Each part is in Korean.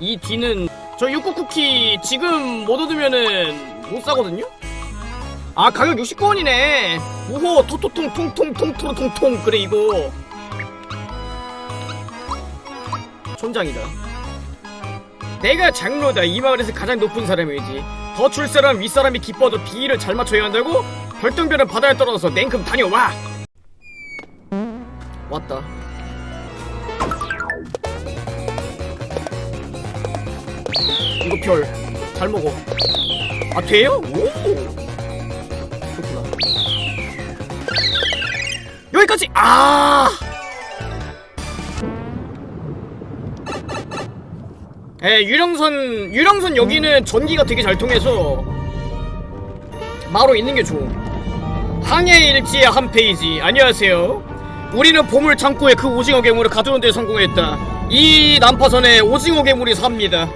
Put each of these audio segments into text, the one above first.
이 뒤는 저 육구 쿠키 지금 못 얻으면은 못 사거든요? 아 가격 69원이네. 우호 토토통 통통 통 토로 통통. 그래 이거. 촌장이다. 내가 장로다. 이 마을에서 가장 높은 사람이지. 더 줄 사람 윗사람이 기뻐도 비위를 잘 맞춰야 한다고? 별똥별은 바다에 떨어져서 냉큼 다녀와. 왔다 이거 별. 잘 먹어. 아 돼요? 오! 그렇구나. 여기까지! 아! 예, 유령선 유령선 여기는 전기가 되게 잘 통해서 마로 있는 게 좋음. 항해 일지의 한 페이지. 안녕하세요. 우리는 보물 창고에 그 오징어 괴물을 가져온 데 성공했다. 이 난파선에 오징어 괴물이 삽니다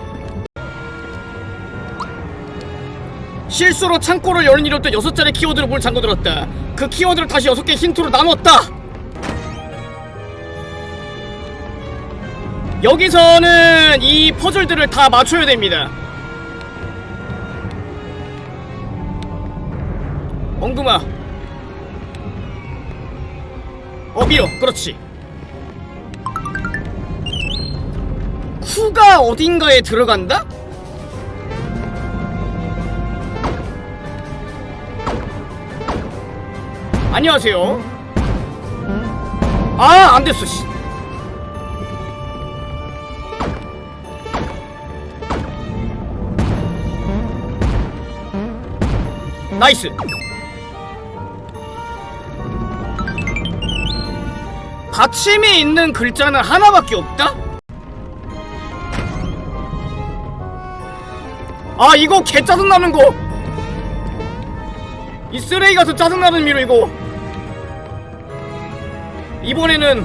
실수로 창고를 열은 이로부터 여섯 자리 키워드를 물 잠궈들었다. 그 키워드를 다시 여섯 개 힌트로 나눴다. 여기서는 이 퍼즐들을 다 맞춰야 됩니다. 엉금아. 어 밀어 그렇지. 쿠가 어딘가에 들어간다? 안녕하세요 아 안 됐어 씨 나이스 받침이 있는 글자는 하나밖에 없다? 아 이거 개 짜증나는 거! 이 쓰레기 같은 짜증나는 미로 이거. 이번에는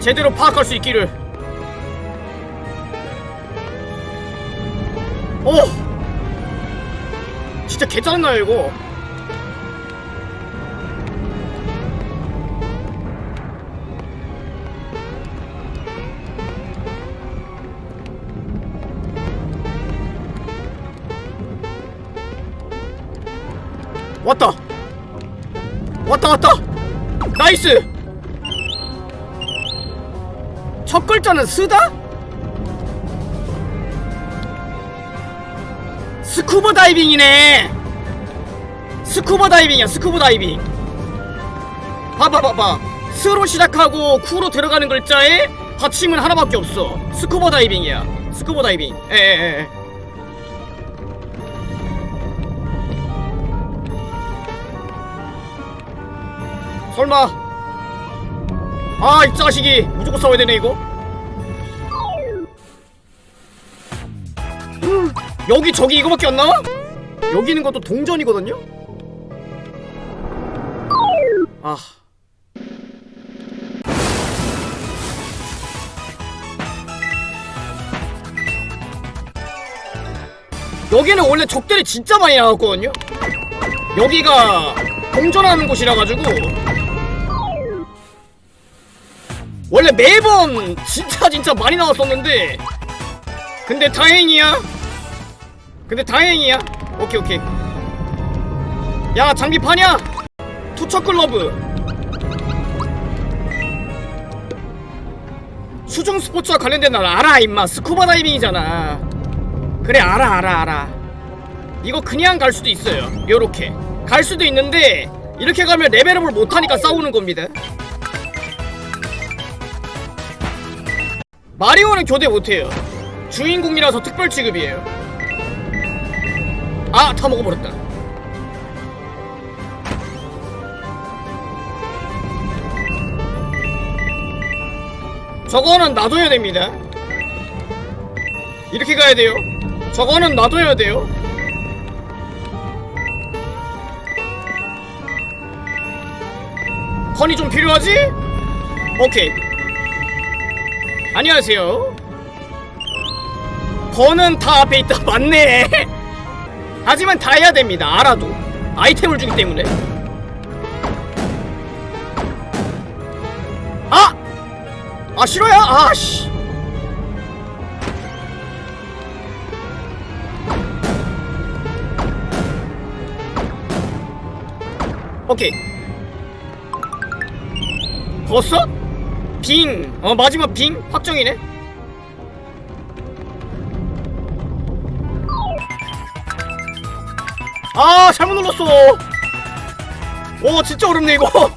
제대로 파악할 수 있기를. 오! 진짜 개 짜증나요 이거 왔다. 왔다 왔다. 나이스. 첫 글자는 쓰다? 스쿠버 다이빙이네. 스쿠버 다이빙이야 스쿠버 다이빙. 봐봐 봐봐. 스로 시작하고 쿠로 들어가는 글자에 받침은 하나밖에 없어. 스쿠버 다이빙이야. 스쿠버 다이빙. 에에에 설마 아 이 자식이 무조건 싸워야 되네 이거 음, 여기 저기 이거밖에 안 나와? 여기 있는 것도 동전이거든요? 아 여기는 원래 적들이 진짜 많이 나왔거든요? 여기가 동전하는 곳이라 가지고 원래 매번 진짜 진짜 많이 나왔었는데. 근데 다행이야. 근데 다행이야. 오케이 오케이. 야 장비 파냐 투척 글러브. 수중 스포츠와 관련된 날 알아 임마. 스쿠버 다이빙이잖아. 그래 알아 알아 알아. 이거 그냥 갈 수도 있어요. 요렇게. 갈 수도 있는데 이렇게 가면 레벨업을 못하니까 싸우는 겁니다 마리오는 교대 못해요. 주인공이라서 특별 취급이에요. 아 다 먹어버렸다. 저거는 놔둬야 됩니다. 이렇게 가야 돼요. 저거는 놔둬야 돼요. 건이 좀 필요하지? 오케이 안녕하세요. 버는 다 앞에 있다. 맞네. 하지만 다 해야 됩니다. 알아도. 아이템을 주기 때문에. 아! 아, 싫어요? 아, 씨. 오케이. 벗어? 빙! 어 마지막 빙? 확정이네 아 잘못 눌렀어 오 진짜 어렵네 이거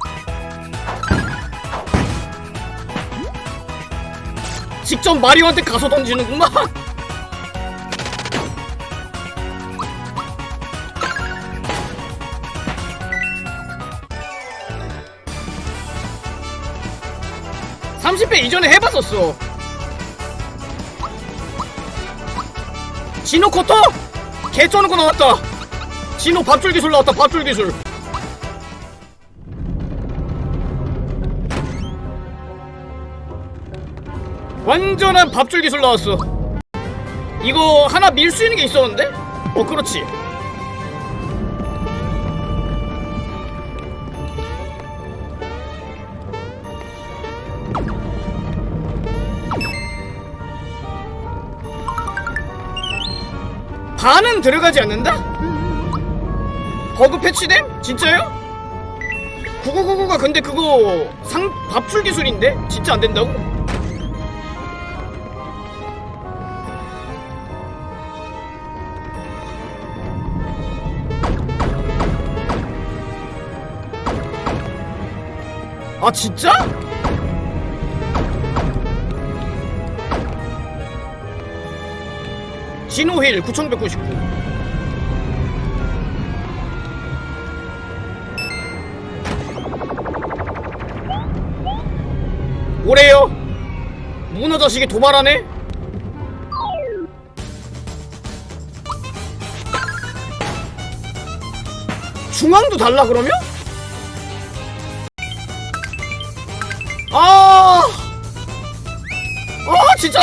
직접 마리오한테 가서 던지는구만 삼십 배 이전에 해봤었어. 진호 커터? 개거 나왔다. 진호 밥줄 기술 나왔다 밥줄 기술. 완전한 밥줄 기술 나왔어. 이거 하나 밀 수 있는 게 있었는데? 어 그렇지 반은 들어가지 않는다? 버그 패치됨? 진짜요? 9999가 근데 그거 상 밥줄 기술인데? 진짜 안 된다고? 아 진짜? 진호힐 9199 뭐래요? 문어 자식이 도발하네? 중앙도 달라 그러면? 아, 아 진짜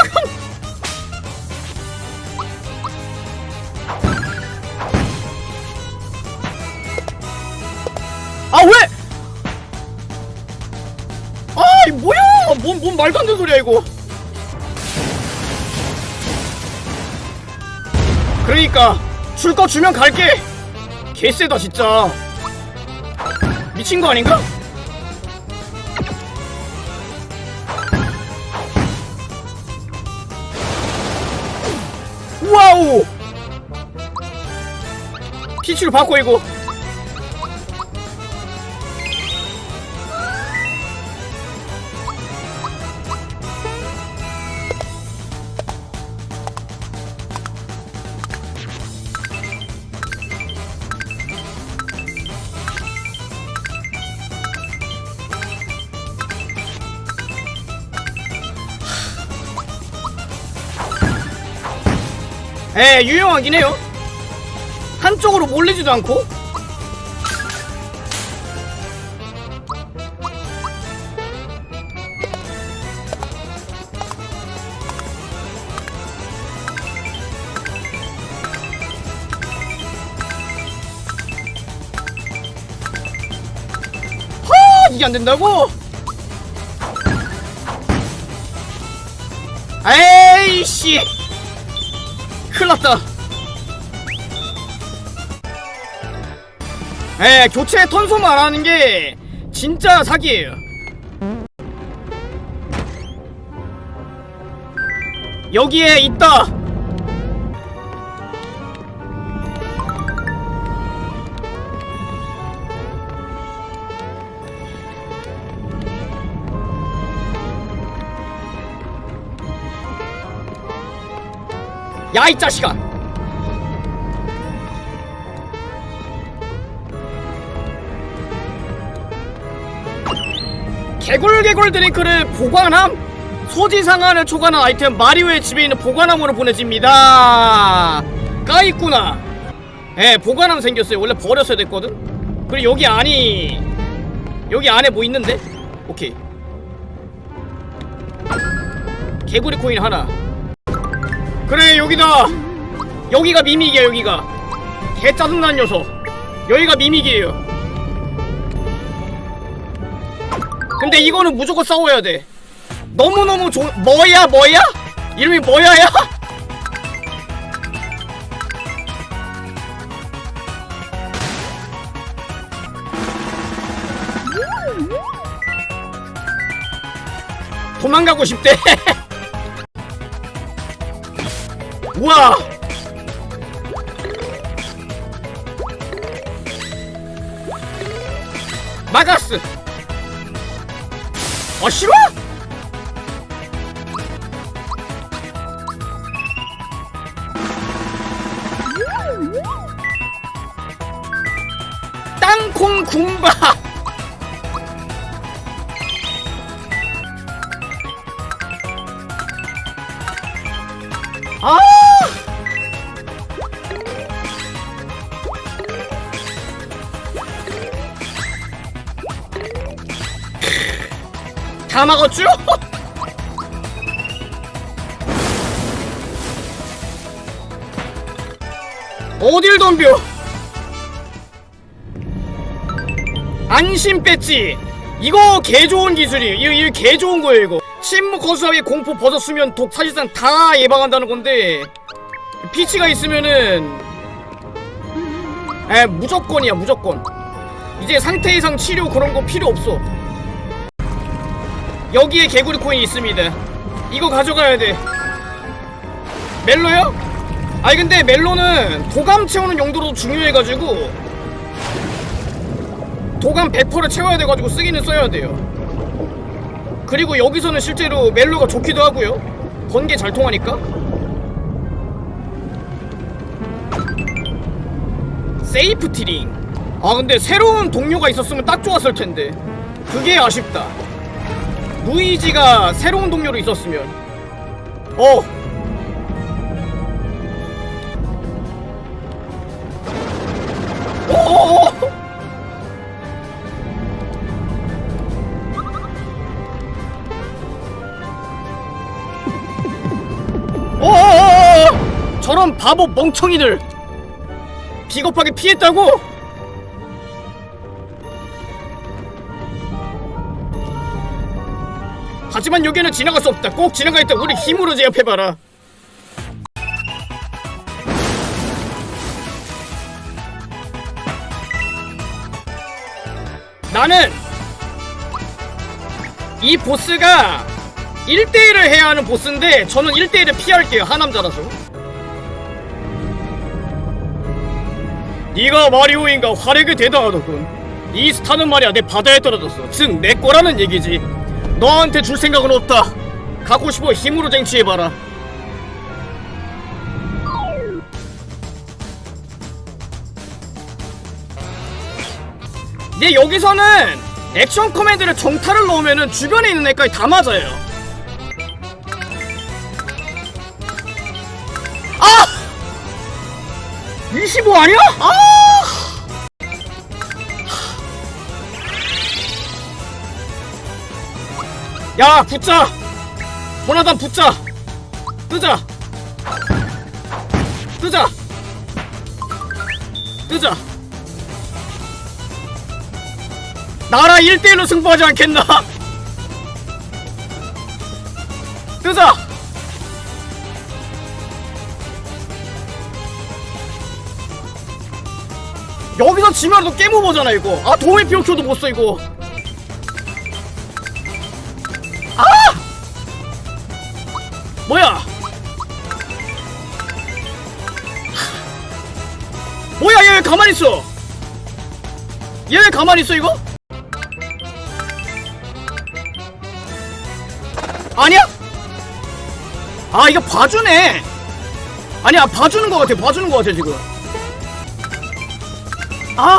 말도 안 되는 소리야 이거. 그러니까 줄 거 주면 갈게. 개쎄다 진짜. 미친 거 아닌가? 와우! 피치를 바꿔 이거. 에 유용하긴 해요. 한쪽으로 몰리지도 않고. 허 이게 안 된다고? 에이씨. 큰일났다. 에 교체 턴소만 하는 게 진짜 사기예요 여기에 있다 야 이 자식아! 개굴개굴 드링크를 보관함? 소지 상한을 초과하는 아이템 마리오의 집에 있는 보관함으로 보내집니다. 까있구나. 예 보관함 생겼어요. 원래 버렸어야 됐거든? 그리고 여기 안이 여기 안에 뭐 있는데? 오케이. 개구리 코인 하나 그래 여기다. 여기가 미미기야 여기가. 개 짜증난 녀석. 여기가 미미기예요. 근데 이거는 무조건 싸워야 돼. 너무너무 조... 뭐야 뭐야? 이름이 뭐야야? 도망가고 싶대. 우와! 마가스! 아 싫어? 땅콩 군바 다 먹었죠? 어딜 덤벼? 안심 배지. 이거 개 좋은 기술이에요 이거, 이거 개 좋은 거예요 이거. 침묵 거수하에 공포 벗었으면 독 사실상 다 예방한다는 건데 피치가 있으면은 에 무조건이야 무조건. 이제 상태 이상 치료 그런 거 필요 없어 여기에 개구리 코인이 있습니다. 이거 가져가야 돼. 멜로요? 아니 근데 멜로는 도감 채우는 용도로 중요해가지고 도감 100%를 채워야 돼가지고 쓰기는 써야 돼요. 그리고 여기서는 실제로 멜로가 좋기도 하고요. 번개 잘 통하니까. 세이프 티링. 아 근데 새로운 동료가 있었으면 딱 좋았을 텐데. 그게 아쉽다 루이지가 새로운 동료로 있었으면. 어. 어어어. 어 어어어. 저런 바보 멍청이들. 비겁하게 피했다고? 하지만 여기는 지나갈 수 없다. 꼭 지나갈 때 우리 힘으로 제압해봐라. 나는 이 보스가 1대1을 해야 하는 보스인데 저는 1대1을 피할게요. 하남자라서. 네가 마리오인가 활약이 대단하더군. 이 스타는 말이야 내 바다에 떨어졌어. 즉 내 거라는 얘기지. 너한테 줄 생각은 없다. 갖고 싶어 힘으로 쟁취해봐라. 근데 여기서는 액션 커맨드를 정타를 넣으면은 주변에 있는 애까지 다 맞아요. 아! 25 아니야? 아! 야 붙자! 조나단 붙자! 뜨자! 뜨자! 뜨자! 나라 1대1로 승부하지 않겠나? 뜨자! 여기서 지면 또 게임 오버잖아 이거. 아 도움이 피오켜도 못 써 이거 뭐야? 뭐야 얘 왜 가만히 있어? 얘 왜 가만히 있어 이거? 아니야? 아 이거 봐주네 아니야 봐주는 거 같아 봐주는 거 같아 지금 아!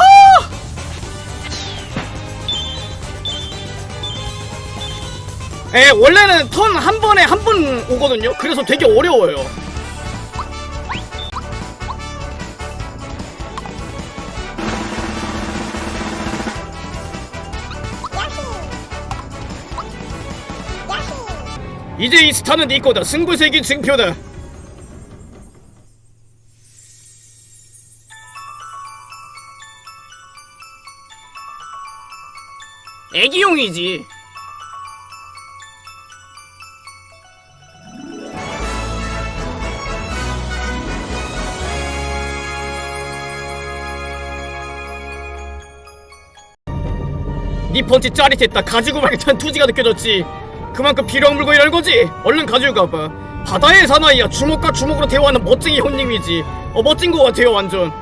에 원래는 턴 한 번에 한 번 오거든요. 그래서 되게 어려워요. 이제 이 스타는 네 거다. 승부세기 증표다. 애기용이지. 펀치 짜릿했다. 가지고 말tan 투지가 느껴졌지. 그만큼 필요한 물건이라는 거지. 얼른 가지고 가봐. 바다의 사나이야. 주먹과 주먹으로 대화하는 멋쟁이 형님이지. 어 멋진 거 같아요 완전.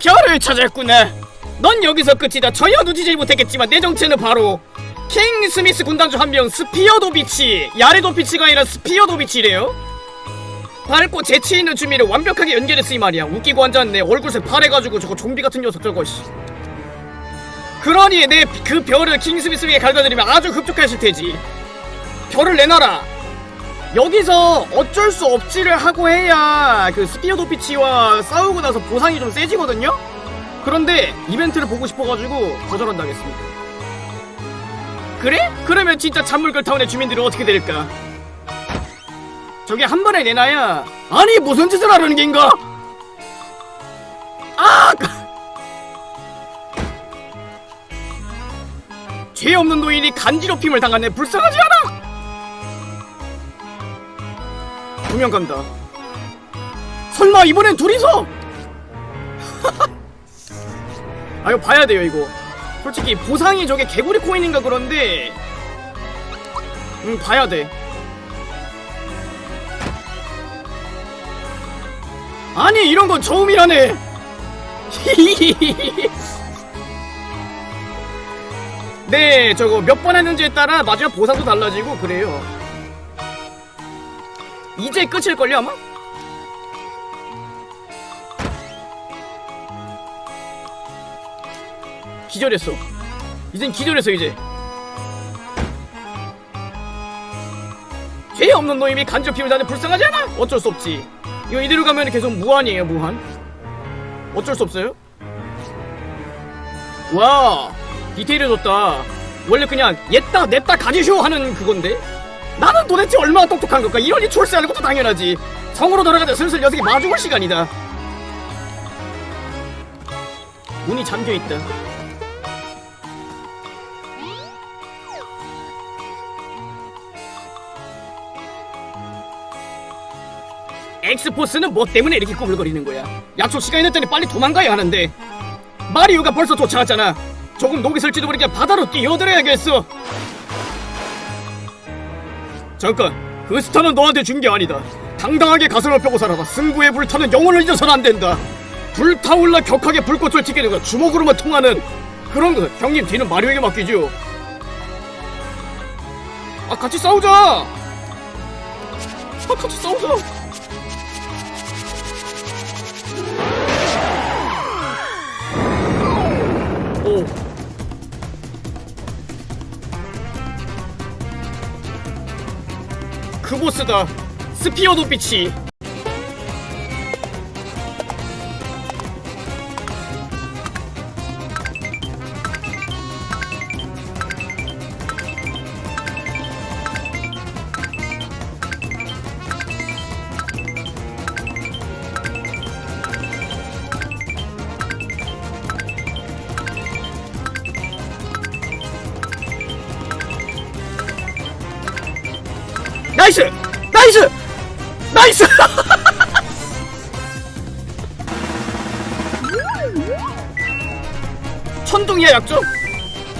별을 찾았구나. 넌 여기서 끝이다. 전혀 놓치지 못했겠지만 내 정체는 바로 킹 스미스 군단 중 한 명 스피어 도 비치. 야레 도 비치가 아니라 스피어 도 비치래요. 밝고 재치 있는 주미를 완벽하게 연결했으 이 말이야. 웃기고 앉았네. 얼굴색 파래가지고 저거 좀비 같은 녀석 저거 씨 그러니 내 그 별을 킹 스미스에게 갈가드리면 아주 흡족하실 테지 별을 내놔라 여기서 어쩔 수 없지를 하고 해야 그 스피어 도 피치와 싸우고 나서 보상이 좀 세지거든요? 그런데 이벤트를 보고 싶어가지고 거절한다겠습니다 그래? 그러면 진짜 잔물걸 타운의 주민들은 어떻게 될까? 저게 한 번에 내놔야 아니 무슨 짓을 하려는 겐가? 아! 죄 없는 노인이 간지럽힘을 당하네 불쌍하지 않아? 두 명 간다. 설마 이번엔 둘이서? 아 이거 봐야 돼요 이거. 솔직히 보상이 저게 개구리 코인인가 그런데 음 봐야 돼. 아니 이런 건 처음이라네. 네 저거 몇 번 했는지에 따라 마지막 보상도 달라지고 그래요. 이제 끝일걸요 아마? 기절했어 이젠 기절했어 이제 죄 없는 노임이 간접힘을 다는 불쌍하지 않아? 어쩔 수 없지 이거 이대로 가면 계속 무한이에요 무한 어쩔 수 없어요 와 디테일해졌다 원래 그냥 옛다 냈다 가지쇼 하는 그건데 나는 도대체 얼마나 똑똑한 걸까? 이러니 출세하는 것도 당연하지. 성으로 돌아가자 슬슬 녀석이 마주볼 시간이다. 문이 잠겨 있다. 엑스포스는 뭐 때문에 이렇게 꾸물거리는 거야? 약속 시간이 늦더니 빨리 도망가야 하는데 마리오가 벌써 쫓아왔잖아. 조금 녹이 슬지도 모르게 바다로 뛰어들어야겠어. 잠깐 그 스타는 너한테 준 게 아니다. 당당하게 가슴을 펴고 살아라 승부에 불타는 영혼을 잊어서는 안 된다. 불타올라 격하게 불꽃을 튀게 되고 주먹으로만 통하는 그런 거. 형님 뒤는 마리오에게 맡기죠 아 같이 싸우자! 아 같이 싸우자 그 보스다 스피어 나이 나이스! 나이스! 천둥이야 약점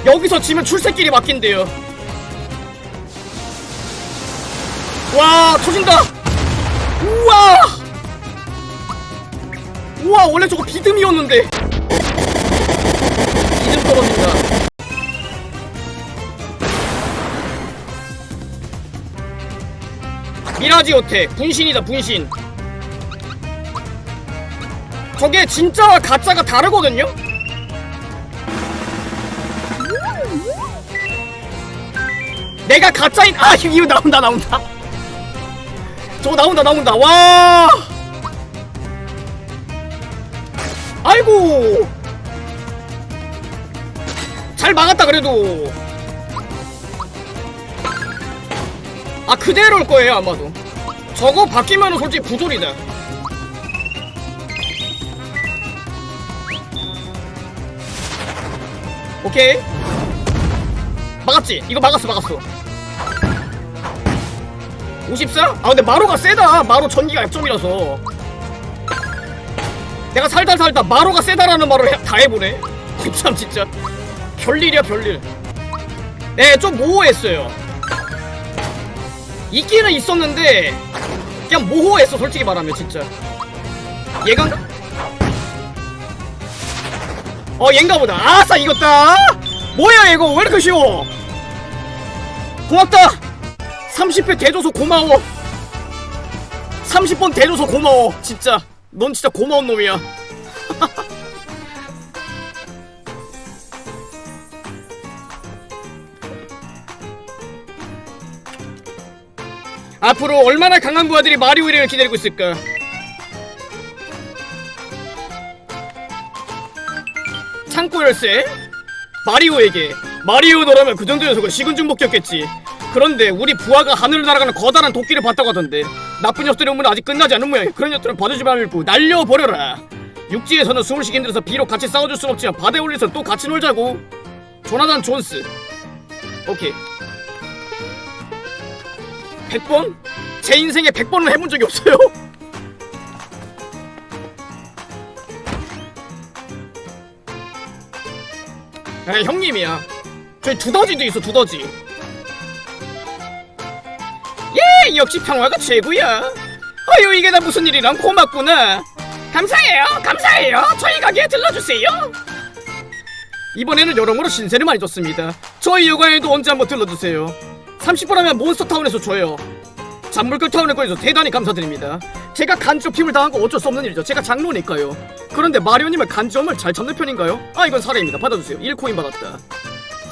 여기서 지면 출세길이 막힌대요. 와 터진다! 우와! 우와 원래 저거 비듬이었는데. 비듬 떨어진다 미라지 호텔 분신이다 분신. 저게 진짜와 가짜가 다르거든요? 내가 가짜인 아 이거 나온다 나온다. 저거 나온다 나온다. 와! 아이고! 잘 막았다 그래도. 아 그대로 올 거예요 아마도 저거 바뀌면은 솔직히 부조리다. 오케이. 막았지? 이거 막았어 막았어. 54? 아 근데 마로가 세다. 마로 전기가 약점이라서. 내가 살다 살다 마로가 세다라는 말을 해- 다 해보네. 참 진짜. 별일이야 별일. 네, 좀 모호했어요. 있기는 있었는데 그냥 모호했어 솔직히 말하면 진짜. 얘가? 어 얘인가 보다. 아싸 이겼다. 뭐야 이거 왜 이렇게 쉬워? 고맙다. 30회 대줘서 고마워. 30번 대줘서 고마워. 진짜. 넌 진짜 고마운 놈이야. 앞으로 얼마나 강한 부하들이 마리오 1위를 기다리고 있을까? 창고 열쇠? 마리오에게. 마리오 너라면 그 정도 녀석은 식은 죽 먹겠지. 그런데 우리 부하가 하늘을 날아가는 거대한 도끼를 봤다고 하던데 나쁜 녀석들의 음모는 아직 끝나지 않은 모양이야. 그런 녀석들은 봐주지 말고 날려버려라. 육지에서는 숨을 쉬긴 들어서 비록 같이 싸워줄 순 없지만 바다에 올려서 또 같이 놀자고. 조나단 존스. 오케이 100번? 제 인생에 100번을 해본 적이 없어요? 에 형님이야. 저희 두더지도 있어 두더지. 예 역시 평화가 최고야. 어휴 이게 다 무슨 일이란 고맙구나. 감사해요 감사해요. 저희 가게에 들러주세요. 이번에는 여러모로 신세를 많이 줬습니다. 저희 여가에도 언제 한번 들러주세요 30분 하면 몬스터타운에서 줘요. 잔물결 타운에 거해서 대단히 감사드립니다. 제가 간지럽힘을 당한 거 어쩔 수 없는 일이죠. 제가 장로니까요. 그런데 마리오님은 간지럼을 잘 참는 편인가요? 아 이건 사례입니다. 받아주세요. 1코인 받았다.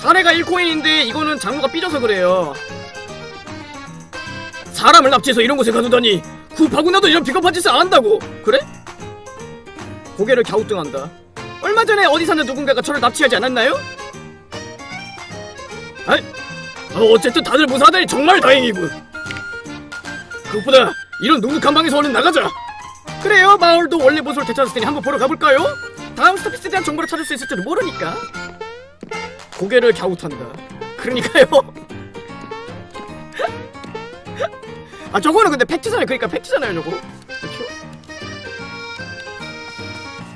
사례가 1코인인데 이거는 장로가 삐져서 그래요. 사람을 납치해서 이런 곳에 가두다니 구파고 나도 이런 비겁한 짓을 안 한다고. 그래? 고개를 갸우뚱한다. 얼마 전에 어디 사는 누군가가 저를 납치하지 않았나요? 아이 어, 어쨌든 다들 무사하다니 정말 다행이군. 그것보다 이런 눅눅한 방에서 얼른 나가자. 그래요 마을도 원래 모습을 되찾았을 테니 한번 보러 가볼까요? 다음 스타피스에 대한 정보를 찾을 수 있을지도 모르니까. 고개를 갸웃한다. 그러니까요. 아 저거는 근데 팩트잖아요. 그러니까 팩트잖아요 저거. 그렇죠?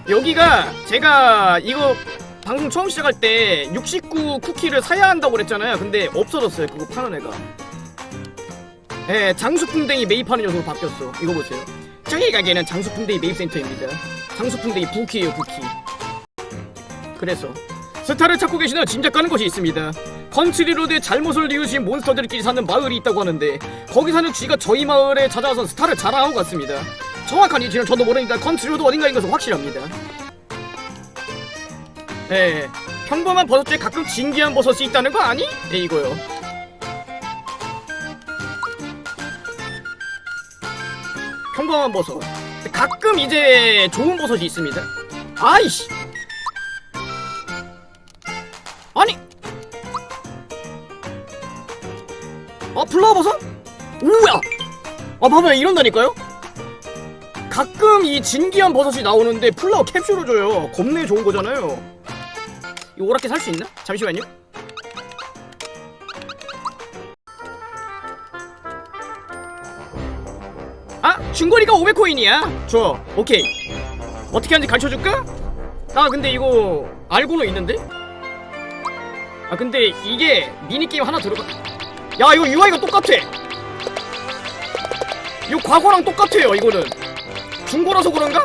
여기가 제가 이거 방송 처음 시작할 때 69 쿠키를 사야 한다고 그랬잖아요 근데 없어졌어요 그거 파는 애가 예, 장수풍뎅이 매입하는 녀석으로 바뀌었어. 이거 보세요. 저희 가게는 장수풍뎅이 매입센터입니다. 장수풍뎅이 부키예요, 부키. 그래서 스타를 찾고 계시나 짐작 가는 곳이 있습니다. 컨트리로드에 잘못을 이으신 몬스터들끼리 사는 마을이 있다고 하는데 거기 사는 쥐가 저희 마을에 찾아와서 스타를 자랑하고 갔습니다. 정확한 위치는 저도 모르니까 컨트리로드 어딘가인 것은 확실합니다. 예, 평범한 버섯 중에 가끔 진기한 버섯이 있다는 거 아니? 네, 이거요. 평범한 버섯. 가끔 이제 좋은 버섯이 있습니다. 아이씨! 아니! 아 플라워 버섯? 우야 아 봐봐요. 이런다니까요? 가끔 이 진기한 버섯이 나오는데 플라워 캡슐을 줘요. 겁내 좋은 거잖아요 이 오락기 살 수 있나? 잠시만요 아 중거리가 500코인이야 좋아 오케이 어떻게 하는지 가르쳐줄까? 나 근데 이거 알고는 있는데? 아 근데 이게 미니게임 하나 들어가 야 이거 UI가 똑같아 이거 과거랑 똑같아요 이거는 중고라서 그런가?